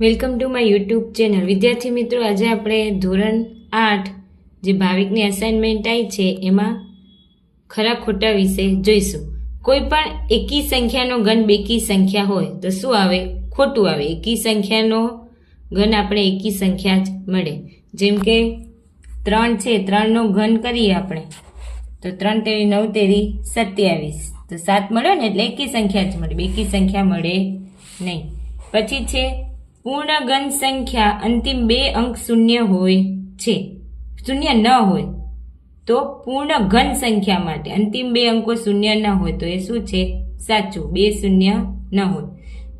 Welcome to my YouTube channel વિદ્યાર્થી મિત્રો, આજે આપણે ધોરણ આઠ જે ભાવિકની અસાઇનમેન્ટ આવી છે, એમાં ખરા ખોટા વિશે જોઈશું. કોઈ પણ એકી સંખ્યાનો ઘન બેકી સંખ્યા હોય, તો શું આવે? ખોટું આવે. એકી સંખ્યાનો ઘન આપણે એકી સંખ્યા જ મળે. જેમ કે ત્રણ છે, ત્રણનો ઘન કરીએ આપણે, તો ત્રણ તેરી નવ તેરી સત્યાવીસ. તો સાત મળ્યો ને, એટલે એકી સંખ્યા જ મળે. બેકી સંખ્યા મળે નહીં. પછી છે પૂર્ણ ઘન સંખ્યા અંતિમ બે અંક શૂન્ય હોય છે. શૂન્ય ન હોય તો પૂર્ણ ઘન સંખ્યા માટે અંતિમ બે અંકો શૂન્ય ન હોય તો એ શું છે? સાચું. બે શૂન્ય ન હોય.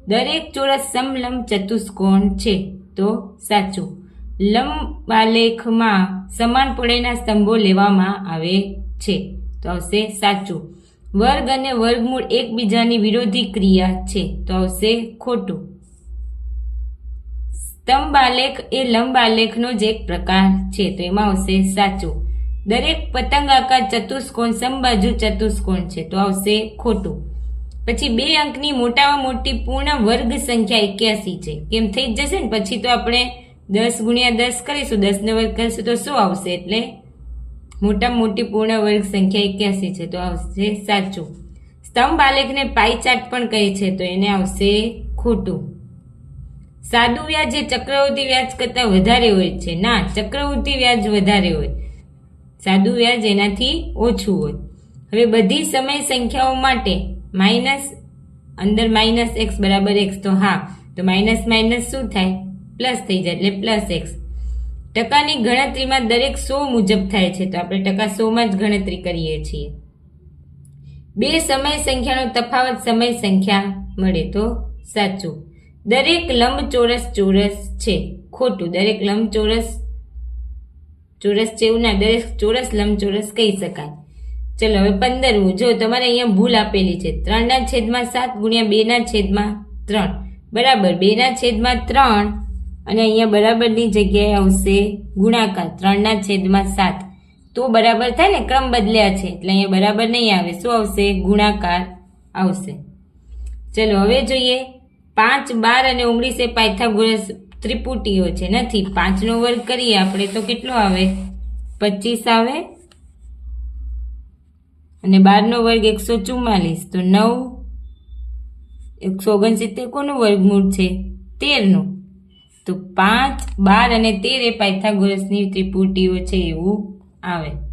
દરેક ચોરસ સમલંબ ચતુષ્કોણ છે તો સાચું. લંબાલેખમાં સમાન પહોળાઈના સ્તંભો લેવામાં આવે છે તો આવશે સાચું. વર્ગ અને વર્ગમૂળ એકબીજાની વિરોધી ક્રિયા છે તો આવશે ખોટું. સ્તંભ આલેખ એ લંબ આલેખનો જ એક પ્રકાર છે, તો એમાં આવશે સાચું. દરેક પતંગ આકાર ચતુષ્કોણ, સમબાજુ ચતુષ્કોણ છે, તો આવશે ખોટું. પછી બે અંકની મોટામાં મોટી પૂર્ણ વર્ગ સંખ્યા એક્યાસી છે. કેમ થઈ જ જશે ને? પછી તો આપણે દસ ગુણ્યા દસ કરીશું દસનો વર્ગ કરીશું, તો શું આવશે? એટલે મોટામાં મોટી પૂર્ણ વર્ગ સંખ્યા એક્યાસી છે, તો આવશે સાચું. સ્તંભ આલેખને પાઈ ચાર્ટ પણ કહે છે, તો એને આવશે ખોટું. સાદું વ્યાજ એ ચક્રવૃદ્ધિ વ્યાજ કરતાં વધારે હોય છે. ના ચક્રવૃદ્ધિ વ્યાજ વધારે હોય. સાદું વ્યાજ એનાથી ઓછું હોય. હવે બધી સમય સંખ્યાઓ માટે માઇનસ, અંદર માઇનસ એક્સ બરાબર એક્સ તો હા, તો માઇનસ માઇનસ શું થાય? પ્લસ થઈ જાય એટલે પ્લસ એક્સ. ટકાની ગણતરીમાં દરેક સો મુજબ થાય છે, તો આપણે ટકા સોમાં જ ગણતરી કરીએ છીએ. બે સમય સંખ્યાનો તફાવત સમય સંખ્યા મળે તો સાચું. દરેક લંબચોરસ ચોરસ છે, ખોટું. દરેક લંબચોરસ ચોરસ છે એવું ના, દરેક ચોરસ લંબચોરસ કહી શકાય. ચલો, હવે પંદરમું. જો તમારે અહીંયા ભૂલ આપેલી છે, ત્રણના છેદમાં સાત ગુણ્યા બેના છેદમાં ત્રણ. બરાબર, બેના છેદમાં ત્રણ અને અહીંયા બરાબરની જગ્યાએ આવશે ગુણાકાર, ત્રણના છેદમાં સાત. તો બરાબર થાય ને, ક્રમ બદલ્યા છે, એટલે અહીંયા બરાબર નહીં આવે. શું આવશે? ગુણાકાર આવશે. ચલો, હવે જોઈએ. પાંચ, બાર અને ઓગણીસ એ પાયથાગોરસ ત્રિપુટીઓ છે. નથી, પાંચનો વર્ગ કરીએ આપણે તો કેટલો આવે? પચીસ આવે? અને બારનો વર્ગ એકસો ચુમ્માલીસ તો નવ, એકસો ઓગણસિત્તેર કોનું વર્ગમૂળ છે? તેરનું. તો પાંચ, બાર અને તેર એ પાયથાગોરસની ત્રિપુટીઓ છે એવું આવે.